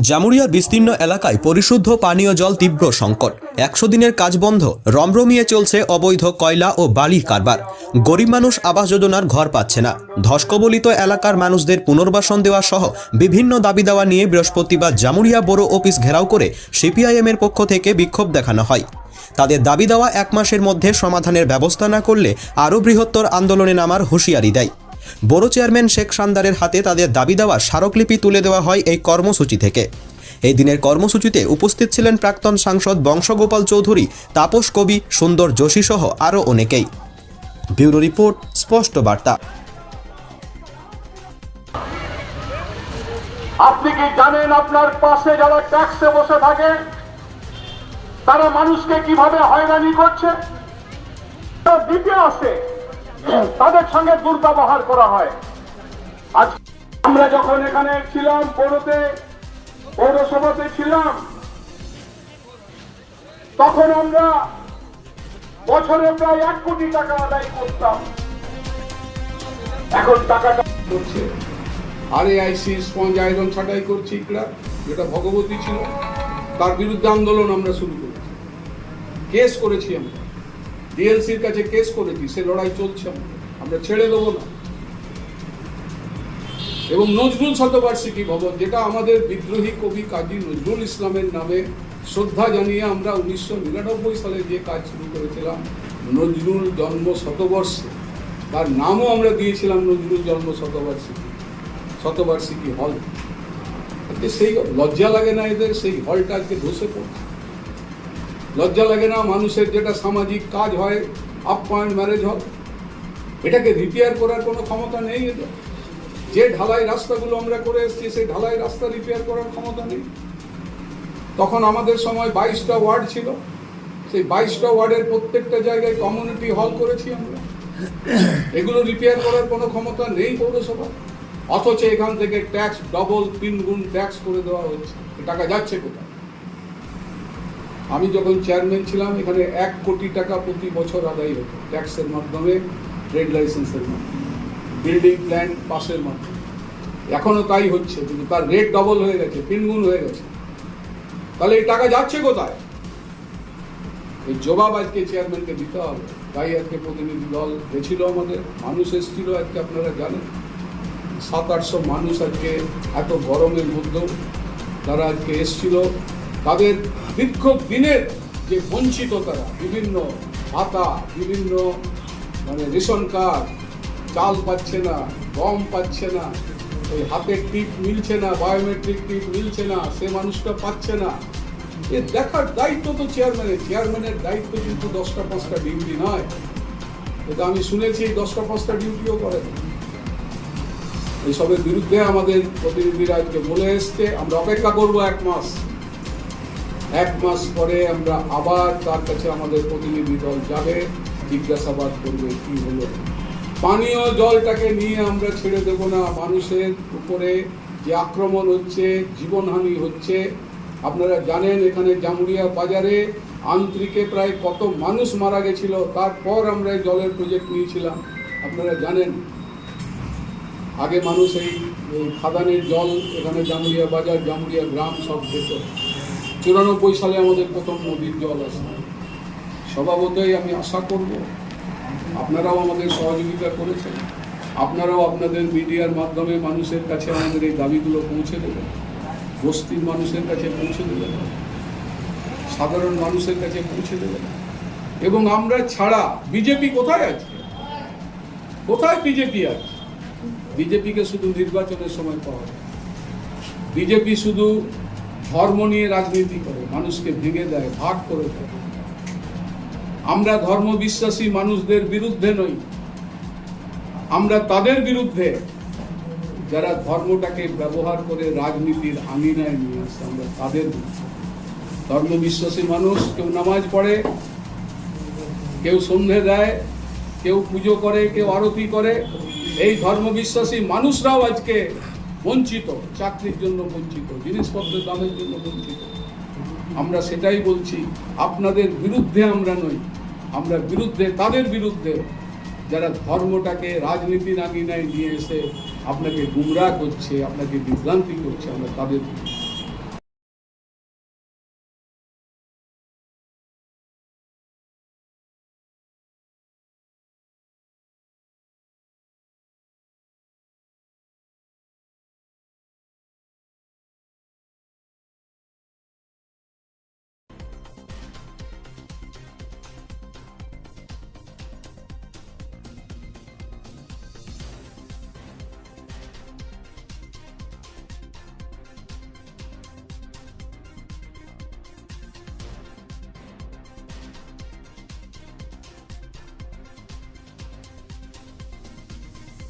জামুরিয়ার বিস্তীর্ণ এলাকায় পরিশুদ্ধ পানীয় জল তীব্র সংকট। একশো দিনের কাজ বন্ধ, রমরমিয়ে চলছে অবৈধ কয়লা ও বালি কারবার। গরিব মানুষ আবাস যোজনার ঘর পাচ্ছে না। ধস্কবলিত এলাকার মানুষদের পুনর্বাসন দেওয়া সহ বিভিন্ন দাবি দেওয়া নিয়ে বৃহস্পতিবার জামুরিয়া বড় অফিস ঘেরাও করে সিপিআইএম এর পক্ষ থেকে বিক্ষোভ দেখানো হয়। তাদের দাবি দেওয়া এক মাসের মধ্যে সমাধানের ব্যবস্থা না করলে আরও বৃহত্তর আন্দোলনে নামার হুঁশিয়ারি দেয়। বড় চেয়ারম্যান শেখ সান্দারের হাতে তাদের দাবি দেওয়া স্মারকলিপি তুলে দেওয়া হয় এই কর্মসূচি থেকে। এই দিনের কর্মসূচিতে উপস্থিত ছিলেন প্রাক্তন সাংসদ বংশগোপাল চৌধুরী, তাপস কবি, সুন্দর যোশী সহ আরও অনেকেই। ব্যুরো রিপোর্ট, স্পষ্ট বার্তা। আপনি কি জানেন আপনার পাশে যারা ট্যাক্সে বসে থাকে, তারা মানুষকে কীভাবে হয়রানি করছে? দিতে আসে তাদের সঙ্গে দুর্ব্যবহার করা হয়। আজ আমরা যখন এখানে ছিলাম, পৌরতে, পৌরসভাতে ছিলাম, তখন আমরা বছরে প্রায় এক কোটি টাকা আদায় করতাম। এখন টাকাটা করছে আর আইসি স্পঞ্জ আয়রন ছাটাই করছে ইকরা যেটা ভগবতী ছিল। তার বিরুদ্ধে আন্দোলন আমরা শুরু করেছি। কেস করেছি আমরা। ডিএলসির কাছে কেস করেছি, সে লড়াই চলছে আমরা ছেড়ে দেবো না। এবং নজরুল শতবার্ষিকী ভবন, যেটা আমাদের বিদ্রোহী কবি কাজী নজরুল ইসলামের নামে শ্রদ্ধা জানিয়ে আমরা উনিশশো নিরানব্বই সালে যে কাজ শুরু করেছিলাম, নজরুল জন্ম শতবর্ষে। তার নামও আমরা দিয়েছিলাম নজরুল জন্ম শতবার্ষিকী শতবার্ষিকী হল। সেই লজ্জা লাগে না এদের, সেই হলটা আজকে ধসে পড়ছে। লজ্জা লাগে না, মানুষের যেটা সামাজিক কাজ হয় আপ্যায়ন ম্যারেজ হল এটাকে রিপেয়ার করার কোনো ক্ষমতা নেই এদের যে ঢালাই রাস্তাগুলো আমরা করে এসেছি, সেই ঢালাই রাস্তা রিপেয়ার করার ক্ষমতা নেই। তখন আমাদের সময় বাইশটা ওয়ার্ড ছিল। সেই বাইশটা ওয়ার্ডের প্রত্যেকটা জায়গায় কমিউনিটি হল করেছি আমরা। এগুলো রিপেয়ার করার কোনো ক্ষমতা নেই পৌরসভা অথচ এখান থেকে ট্যাক্স ডবল তিন গুণ ট্যাক্স করে দেওয়া হচ্ছে। টাকা যাচ্ছে কোথায়? আমি যখন চেয়ারম্যান ছিলাম, এখানে এক কোটি টাকা প্রতি বছর আদায় হতো ট্যাক্সের মাধ্যমে ট্রেড লাইসেন্সের মাধ্যমে বিল্ডিং প্ল্যান পাসের মাধ্যমে। এখনও তাই হচ্ছে, কিন্তু তার রেট ডবল হয়ে গেছে, তিনগুণ হয়ে গেছে। তাহলে এই টাকা যাচ্ছে কোথায়? এই জবাব আজকে চেয়ারম্যানকে দিতে হবে। তাই আজকে প্রতিনিধি দল গেছিল আমাদের, মানুষ এসেছিল আজকে, আপনারা জানেন। সাত আটশো মানুষ আজকে এত গরমের মধ্যেও তারা আজকে এসছিল। তাদের দীর্ঘ দিনের যে বঞ্চিত তারা, বিভিন্ন ভাতা, বিভিন্ন মানে রেশন কার্ড, চাল পাচ্ছে না, গম পাচ্ছে না ওই হাতের টিপ মিলছে না, বায়োমেট্রিক টিপ মিলছে না, সে মানুষটা পাচ্ছে না। এ দেখার দায়িত্ব তো চেয়ারম্যানের চেয়ারম্যানের দায়িত্ব কিন্তু দশটা, পাঁচটা ডিউটি নয়। এটা আমি শুনেছি, দশটা, পাঁচটা ডিউটিও করে এইসবের বিরুদ্ধে আমাদের প্রতিনিধিরা আজকে বলে এসছে, আমরা অপেক্ষা করব এক মাস। এক মাস পরে আমরা আবার তার কাছে আমাদের প্রতিনিধি দল যাবে, জিজ্ঞাসাবাদ করবে কি হলো। পানীয় জলটাকে নিয়ে আমরা ছেড়ে দেব না, মানুষের উপরে যে আক্রমণ হচ্ছে, জীবনহানি হচ্ছে। আপনারা জানেন এখানে জামুরিয়া বাজারে আন্তরিকে প্রায় কত মানুষ মারা গেছিল, তারপর আমরা জলের প্রজেক্ট নিয়েছিলাম। আপনারা জানেন, আগে মানুষ এই খাদানের জল এখানে জামুরিয়া বাজার, জামুরিয়া গ্রাম সব যেত চুরানব্বই সালে আমাদের প্রথম নদীর জল আসে স্বভাবতই আমি আশা করব, আপনারাও আমাদের সহযোগিতা করেছেন। আপনারাও আপনাদের মিডিয়ার মাধ্যমে মানুষের কাছে আমাদের এই দাবিগুলো পৌঁছে দেবেন। বস্তির মানুষের কাছে পৌঁছে দেবেন। সাধারণ মানুষের কাছে পৌঁছে দেবেন। এবং আমরা ছাড়া বিজেপি কোথায় আছে? কোথায় বিজেপি আছে? বিজেপিকে শুধু নির্বাচনের সময় পাওয়া যায়। বিজেপি শুধু ধর্ম নিয়ে রাজনীতি করে, মানুষকে ভেঙে দেয়, ভাগ করে দেয়। আমরা ধর্ম বিশ্বাসী মানুষদের বিরুদ্ধে নই। আমরা তাদের বিরুদ্ধে যারা ধর্মটাকে ব্যবহার করে রাজনীতির আঙিনায় নিয়ে আসে, আমরা তাদের ধর্ম বিশ্বাসী মানুষ কেউ নামাজ পড়ে, কেউ সন্ধে দেয়, কেউ পুজো করে, কেউ আরতি করে, এই ধর্ম বিশ্বাসী মানুষরাও আজকে বঞ্চিত, চাকরির জন্য বঞ্চিত, জিনিসপত্রের দামের জন্য বঞ্চিত আমরা সেটাই বলছি, আপনাদের বিরুদ্ধে আমরা নই আমরা বিরুদ্ধে, তাদের বিরুদ্ধে যারা ধর্মটাকে রাজনীতির আঙিনায় নিয়ে এসে আপনাকে গুমরা করছে, আপনাকে বিভ্রান্তি করছে, আমরা তাদের।